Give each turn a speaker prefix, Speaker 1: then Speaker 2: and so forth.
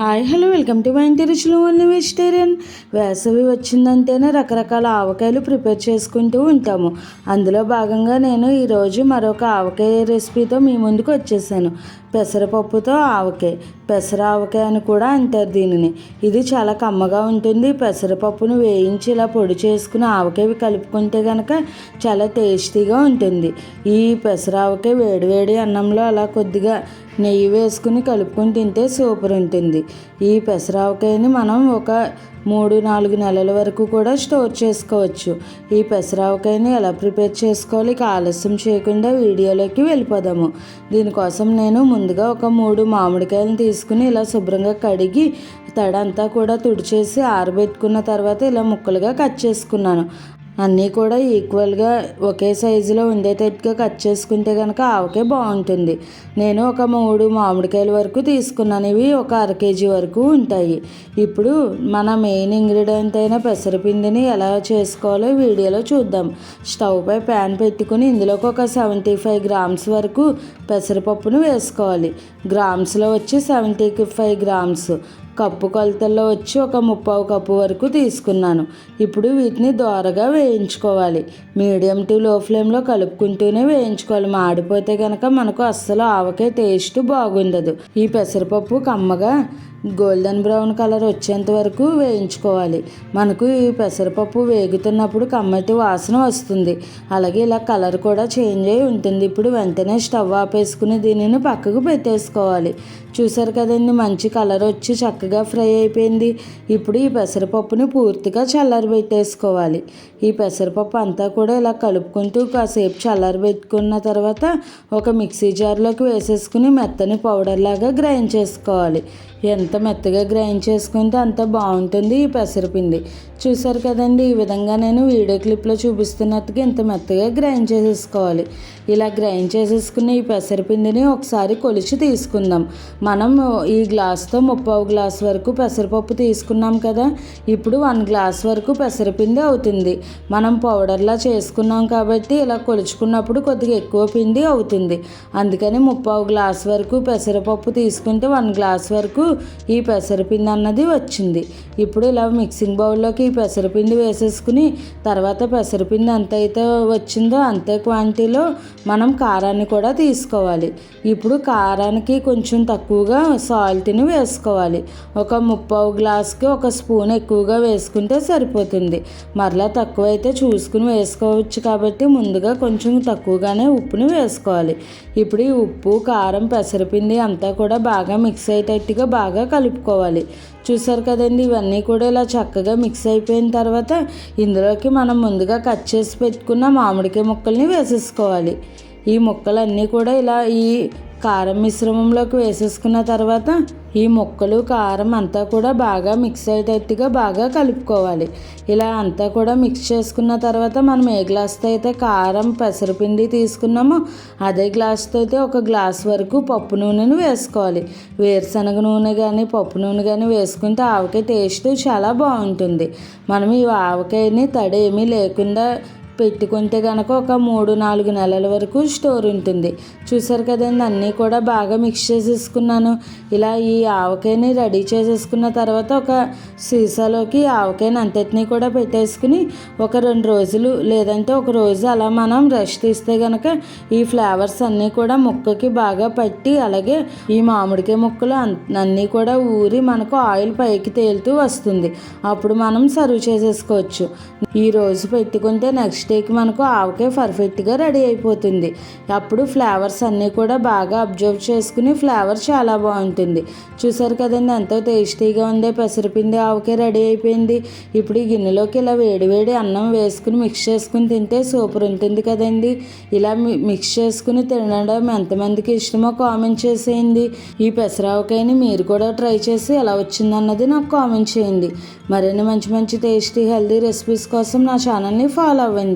Speaker 1: Hi hello welcome to my రుచులు only vegetarian. వేసవి వచ్చిందంటేనే రకరకాల ఆవకాయలు ప్రిపేర్ చేసుకుంటూ ఉంటాము. అందులో భాగంగా నేను ఈరోజు మరొక ఆవకాయ రెసిపీతో మీ ముందుకు వచ్చేసాను. పెసరపప్పుతో ఆవకాయ పెసర ఆవకాయ అని కూడా అంటారు దీనిని. ఇది చాలా కమ్మగా ఉంటుంది. పెసరపప్పును వేయించి ఇలా పొడి చేసుకుని ఆవకాయ కలుపుకుంటే కనుక చాలా టేస్టీగా ఉంటుంది. ఈ పెసర ఆవకాయ వేడివేడి అన్నంలో అలా కొద్దిగా నెయ్యి వేసుకుని కలుపుకొని తింటే సూపర్ ఉంటుంది. ఈ పెసరావకాయని మనం ఒక మూడు నాలుగు నెలల వరకు కూడా స్టోర్ చేసుకోవచ్చు. ఈ పెసరావకాయని ఎలా ప్రిపేర్ చేసుకోవాలి ఇక ఆలస్యం చేయకుండా వీడియోలోకి వెళ్ళిపోదాము. దీనికోసం నేను ముందుగా ఒక మూడు మామిడికాయలను తీసుకుని ఇలా శుభ్రంగా కడిగి తడంతా కూడా తుడిచేసి ఆరబెట్టుకున్న తర్వాత ఇలా ముక్కలుగా కట్ చేసుకున్నాను. అన్నీ కూడా ఈక్వల్గా ఒకే సైజులో ఉండేటట్టుగా కట్ చేసుకుంటే కనుక ఆవకే బాగుంటుంది. నేను ఒక మూడు మామిడికాయల వరకు తీసుకున్నాను. ఇవి ఒక అర కేజీ వరకు ఉంటాయి. ఇప్పుడు మన మెయిన్ ఇంగ్రీడియంట్ అయిన పెసరపిండిని ఎలా చేసుకోవాలో వీడియోలో చూద్దాం. స్టవ్ పై ప్యాన్ పెట్టుకుని ఇందులోకి ఒక సెవెంటీ ఫైవ్ గ్రామ్స్ వరకు పెసరపప్పును వేసుకోవాలి. గ్రామ్స్లో వచ్చి సెవెంటీ ఫైవ్ గ్రామ్స్ కప్పు కొలతల్లో వచ్చి ఒక ముప్పావు కప్పు వరకు తీసుకున్నాను. ఇప్పుడు వీటిని దోరగా వేయించుకోవాలి. మీడియం టు లో ఫ్లేమ్లో కలుపుకుంటూనే వేయించుకోవాలి. మాడిపోతే కనుక మనకు అస్సలు ఆవకే టేస్ట్ బాగుండదు. ఈ పెసరపప్పు కమ్మగా గోల్డెన్ బ్రౌన్ కలర్ వచ్చేంత వరకు వేయించుకోవాలి. మనకు ఈ పెసరపప్పు వేగుతున్నప్పుడు కమ్మటి వాసన వస్తుంది. అలాగే ఇలా కలర్ కూడా చేంజ్ అయి ఉంటుంది. ఇప్పుడు వెంటనే స్టవ్ ఆపేసుకుని దీనిని పక్కకు పెట్టేసుకోవాలి. చూసారు కదండి మంచి కలర్ వచ్చి చక్కగా ఫ్రై అయిపోయింది. ఇప్పుడు ఈ పెసరపప్పుని పూర్తిగా చల్లారబెట్టేసుకోవాలి. ఈ పెసరపప్పు అంతా కూడా ఇలా కలుపుకుంటూ కాసేపు చల్లారబెట్టుకున్న తర్వాత ఒక మిక్సీ జార్లోకి వేసేసుకుని మెత్తని పౌడర్ లాగా గ్రైండ్ చేసుకోవాలి. ఎంత మెత్తగా గ్రైండ్ చేసుకుంటే అంత బాగుంటుంది ఈ పెసరపిండి. చూసారు కదండి ఈ విధంగా నేను వీడియో క్లిప్లో చూపిస్తున్నట్టుగా ఇంత మెత్తగా గ్రైండ్ చేసేసుకోవాలి. ఇలా గ్రైండ్ చేసేసుకున్న ఈ పెసరపిండిని ఒకసారి కొలిచి తీసుకుందాం. మనం ఈ గ్లాస్తో ముప్పావు గ్లాస్ వరకు పెసరపప్పు తీసుకున్నాం కదా ఇప్పుడు వన్ గ్లాస్ వరకు పెసరపిండి అవుతుంది. మనం పౌడర్లా చేసుకున్నాం కాబట్టి ఇలా కొలుచుకున్నప్పుడు కొద్దిగా ఎక్కువ పిండి అవుతుంది. అందుకని ముప్పావు గ్లాస్ వరకు పెసరపప్పు తీసుకుంటే వన్ గ్లాస్ వరకు ఈ పెసరపిండి అన్నది వచ్చింది. ఇప్పుడు ఇలా మిక్సింగ్ బౌల్లోకి ఈ పెసరపిండి వేసేసుకుని తర్వాత పెసరపిండి ఎంత అయితే వచ్చిందో అంతే క్వాంటిటీలో మనం కారాన్ని కూడా తీసుకోవాలి. ఇప్పుడు కారానికి కొంచెం తక్కువగా సాల్ట్ని వేసుకోవాలి. ఒక ముప్పావు గ్లాస్కి ఒక స్పూన్ ఎక్కువగా వేసుకుంటే సరిపోతుంది. మరలా తక్కువ అయితే చూసుకుని వేసుకోవచ్చు కాబట్టి ముందుగా కొంచెం తక్కువగానే ఉప్పుని వేసుకోవాలి. ఇప్పుడు ఈ ఉప్పు కారం పెసరపిండి అంతా కూడా బాగా మిక్స్ అయ్యేటట్టుగా బాగా కలుపుకోవాలి. చూసారు కదండి ఇవన్నీ కూడా ఇలా చక్కగా మిక్స్ అయిపోయిన తర్వాత ఇందులోకి మనం ముందుగా కట్ చేసి పెట్టుకున్న మామిడికాయ ముక్కల్ని వేసేసుకోవాలి. ఈ ముక్కలన్నీ కూడా ఇలా ఈ కారం మిశ్రమంలోకి వేసేసుకున్న తర్వాత ఈ ముక్కలు కారం అంతా కూడా బాగా మిక్స్ అయ్యేటట్టుగా బాగా కలుపుకోవాలి. ఇలా అంతా కూడా మిక్స్ చేసుకున్న తర్వాత మనం ఏ గ్లాస్తో అయితే కారం పెసరపిండి తీసుకున్నామో అదే గ్లాస్తో అయితే ఒక గ్లాస్ వరకు పప్పు నూనెను వేసుకోవాలి. వేరుశనగ నూనె కానీ పప్పు నూనె కానీ వేసుకుంటే ఆవకాయ టేస్ట్ చాలా బాగుంటుంది. మనం ఈ ఆవకాయని తడి ఏమీ లేకుండా పెట్టుకుంటే కనుక ఒక మూడు నాలుగు నెలల వరకు స్టోర్ ఉంటుంది. చూసారు కదండి అన్నీ కూడా బాగా మిక్స్ చేసేసుకున్నాను. ఇలా ఈ ఆవకాయని రెడీ చేసేసుకున్న తర్వాత ఒక సీసాలోకి ఆవకాయని అంతటినీ కూడా పెట్టేసుకుని ఒక రెండు రోజులు లేదంటే ఒక రోజు అలా మనం రెస్ట్ ఇస్తే కనుక ఈ ఫ్లేవర్స్ అన్నీ కూడా ముక్కకి బాగా పట్టి అలాగే ఈ మామిడికాయ ముక్కలు అన్నీ కూడా ఊరి మనకు ఆయిల్ పైకి తేలుతూ వస్తుంది. అప్పుడు మనం సర్వ్ చేసేసుకోవచ్చు. ఈ రోజు పెట్టుకుంటే నెక్స్ట్ డేకి మనకు ఆవకాయ పర్ఫెక్ట్గా రెడీ అయిపోతుంది. అప్పుడు ఫ్లేవర్స్ అన్నీ కూడా బాగా అబ్జర్వ్ చేసుకుని ఫ్లేవర్ చాలా బాగుంటుంది. చూసారు కదండి ఎంతో టేస్టీగా ఉందే పెసరపిండి ఆవకాయ రెడీ అయిపోయింది. ఇప్పుడు ఈ గిన్నెలోకి ఇలా వేడివేడి అన్నం వేసుకుని మిక్స్ చేసుకుని తింటే సూపర్ ఉంటుంది కదండి. ఇలా మిక్స్ చేసుకుని తినడం ఎంతమందికి ఇష్టమో కామెంట్ చేసేయండి. ఈ పెసరావకాయని మీరు కూడా ట్రై చేసి ఎలా వచ్చిందన్నది నాకు కామెంట్ చేయండి. మరిన్ని మంచి మంచి టేస్టీ హెల్దీ రెసిపీస్ కోసం నా ఛానల్ని ఫాలో అవ్వండి.